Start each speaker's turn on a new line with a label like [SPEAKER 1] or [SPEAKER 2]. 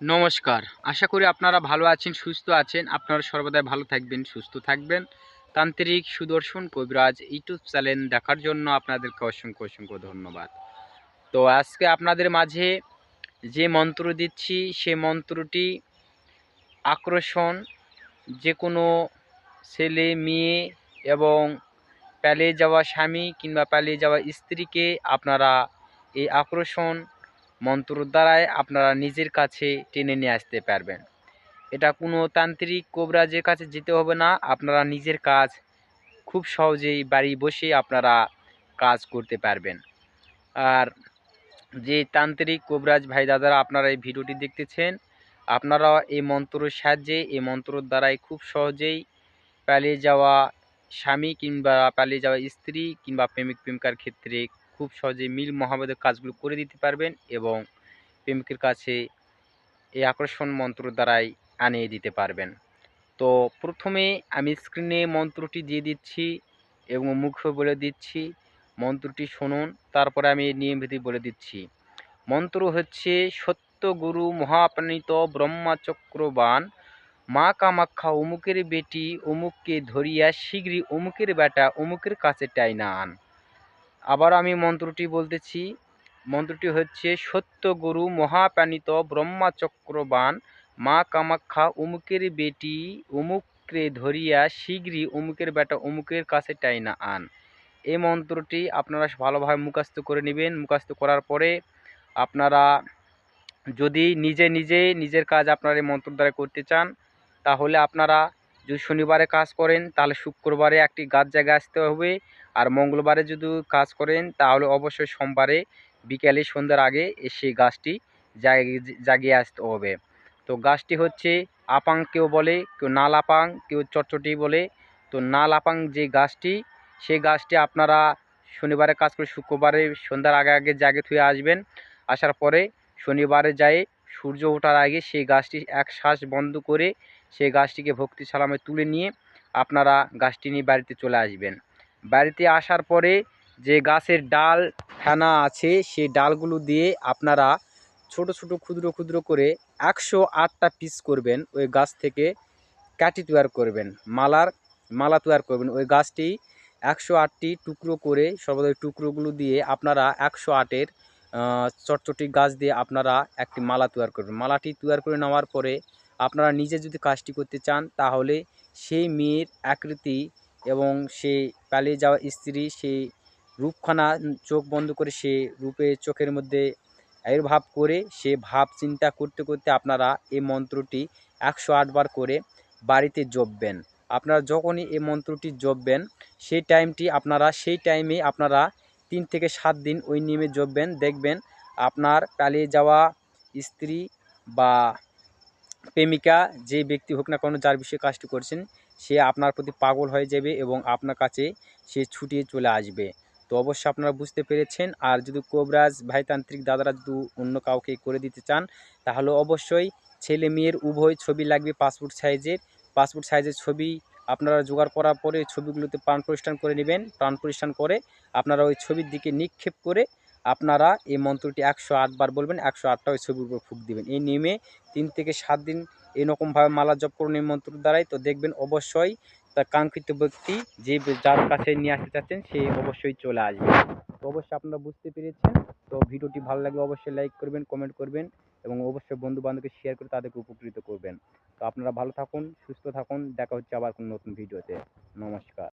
[SPEAKER 1] নমস্কার। আশা করি আপনারা ভালো আছেন, সুস্থ আছেন। আপনারা সর্বদাই ভালো থাকবেন, সুস্থ থাকবেন। তান্ত্রিক সুদর্শন কবিরাজ ইউটিউব চ্যানেল দেখার জন্য আপনাদেরকে অসংখ্য অসংখ্য ধন্যবাদ। তো আজকে আপনাদের মাঝে যে মন্ত্র দিচ্ছি, সে মন্ত্রটি আকর্ষণ যে কোনো ছেলে, মেয়ে এবং পালিয়ে যাওয়া স্বামী কিংবা পালিয়ে যাওয়া স্ত্রীকে আপনারা এই আকর্ষণ মন্ত্র দ্বারাই আপনারা নিজের কাছে টেনে নিয়ে আসতে পারবেন। এটা কোনো তান্ত্রিক কোবরাজের কাছে যেতে হবে না, আপনারা নিজের কাজ খুব সহজেই বাড়ি বসে আপনারা কাজ করতে পারবেন। আর যে তান্ত্রিক কোবরাজ ভাই দাদারা আপনারা এই ভিডিওটি দেখতেছেন, আপনারা এই মন্ত্রের সাহায্যে এই মন্ত্রর দ্বারাই খুব সহজেই পালিয়ে যাওয়া স্বামী কিংবা পালিয়ে যাওয়া স্ত্রী কিংবা প্রেমিক প্রেমিকার ক্ষেত্রে খুব সহজে মিল মহাবেদের কাজগুলো করে দিতে পারবেন এবং প্রেমিকের কাছে এই আকর্ষণ মন্ত্র দ্বারাই আনিয়ে দিতে পারবেন। তো প্রথমে আমি স্ক্রিনে মন্ত্রটি দিয়ে দিচ্ছি এবং মুখে বলে দিচ্ছি, মন্ত্রটি শুনুন, তারপরে আমি নিয়মবিধি বলে দিচ্ছি। মন্ত্র হচ্ছে, সত্য গুরু মহাপ্রাণিত ব্রহ্মাচক্রবান মা কামাখ্যা অমুকের বেটি অমুককে ধরিয়া শীঘ্রই অমুকের বেটা অমুকের কাছে টাইনা আন। আবার আমি মন্ত্রটি বলতেছি, মন্ত্রটি হচ্ছে, সত্য গুরু মহাপ্রাণিত ব্রহ্মাচক্রবান মা কামাখ্যা অমুকের বেটি অমুকরে ধরিয়া শীঘ্রই অমুকের বেটা অমুকের কাছে টাইনা আন। এই মন্ত্রটি আপনারা ভালোভাবে মুখস্থ করে নেবেন। মুখস্থ করার পরে আপনারা যদি নিজে নিজে নিজের কাজ আপনারা এই মন্ত্র দ্বারা করতে চান, তাহলে আপনারা যদি শনিবারে কাজ করেন, তাহলে শুক্রবারে একটি গাছ জায়গায় আসতে হবে। আর মঙ্গলবারে যদি কাজ করেন, তাহলে অবশ্যই সোমবারে বিকেলে সন্ধ্যার আগে সেই গাছটি জাগিয়ে আসতে হবে। তো গাছটি হচ্ছে আপাং কেউ বলে, কেউ নাল আপাং, কেউ চটচটি বলে। তো নাল আপাং যে গাছটি, সেই গাছটি আপনারা শনিবারে কাজ করে শুক্রবারে সন্ধ্যার আগে আগে জাগে থুয়ে আসবেন। আসার পরে শনিবারে যায় সূর্য ওঠার আগে সেই গাছটি এক শ্বাস বন্ধ করে সেই গাছটিকে ভক্তি সালামে তুলে নিয়ে আপনারা গাছটি নিয়ে বাড়িতে চলে আসবেন। বাড়িতে আসার পরে যে গাছের ডাল ফেনা আছে, সেই ডালগুলো দিয়ে আপনারা ছোট ছোট, ক্ষুদ্র ক্ষুদ্র করে একশো আটটা পিস করবেন। ওই গাছ থেকে কাটি তৈরি করবেন, মালার মালা তৈরি করবেন। ওই গাছটি একশো আটটি টুকরো করে সর্বদা টুকরোগুলো দিয়ে আপনারা একশো আটের চটচটি গাছ দিয়ে আপনারা একটি মালা তৈরি করবেন। মালাটি তৈরি করে নেওয়ার পরে আপনারা নিজে যদি কাজটি করতে চান, তাহলে সেই মেয়ের আকৃতি এবং সে পালিয়ে যাওয়া স্ত্রী সেই রূপখানা চোখ বন্ধ করে সে রূপে চোখের মধ্যে আবির্ভাব করে সে ভাব চিন্তা করতে করতে আপনারা এই মন্ত্রটি একশো আটবার করে বাড়িতে জপবেন। আপনারা যখনই এই মন্ত্রটি জপবেন, সেই টাইমটি আপনারা, সেই টাইমে আপনারা তিন থেকে সাত দিন ওই নিয়মে জপবেন। দেখবেন আপনার পালিয়ে যাওয়া স্ত্রী বা প্রেমিকা যে ব্যক্তি হোক না কেন যার বিষয়ে কাজটি করছেন, সে আপনার প্রতি পাগল হয়ে যাবে এবং আপনার কাছে সে ছুটিয়ে চলে আসবে। তো অবশ্যই আপনারা বুঝতে পেরেছেন। আর যদি কোবরাজ ভাইতান্ত্রিক দাদারা যদি অন্য কাউকে করে দিতে চান, তাহলে অবশ্যই ছেলে মেয়ের উভয় ছবি লাগবে পাসপোর্ট সাইজের। পাসপোর্ট সাইজের ছবি আপনারা জোগাড় করার পরে ছবিগুলোতে প্রাণ প্রতিষ্ঠান করে নেবেন। প্রাণ প্রতিষ্ঠান করে আপনারা ওই ছবির দিকে নিক্ষেপ করে আপনারা এই মন্ত্রটি একশো আটবার বলবেন, একশো আটটা ওই ছবির উপর ফুক দিবেন। এই নিয়মে তিন থেকে সাত দিন এরকমভাবে মালা জপ করুন এই মন্ত্র দ্বারাই। তো দেখবেন অবশ্যই তার কাঙ্ক্ষিত ব্যক্তি যে যার কাছে নিয়ে আসতে চাচ্ছেন, সে অবশ্যই চলে আসবে। তো অবশ্যই আপনারা বুঝতে পেরেছেন। তো ভিডিওটি ভালো লাগলে অবশ্যই লাইক করবেন, কমেন্ট করবেন এবং অবশ্যই বন্ধু বান্ধবকে শেয়ার করে তাদেরকে উপকৃত করবেন। তো আপনারা ভালো থাকুন, সুস্থ থাকুন। দেখা হচ্ছে আবার কোনো নতুন ভিডিওতে। নমস্কার।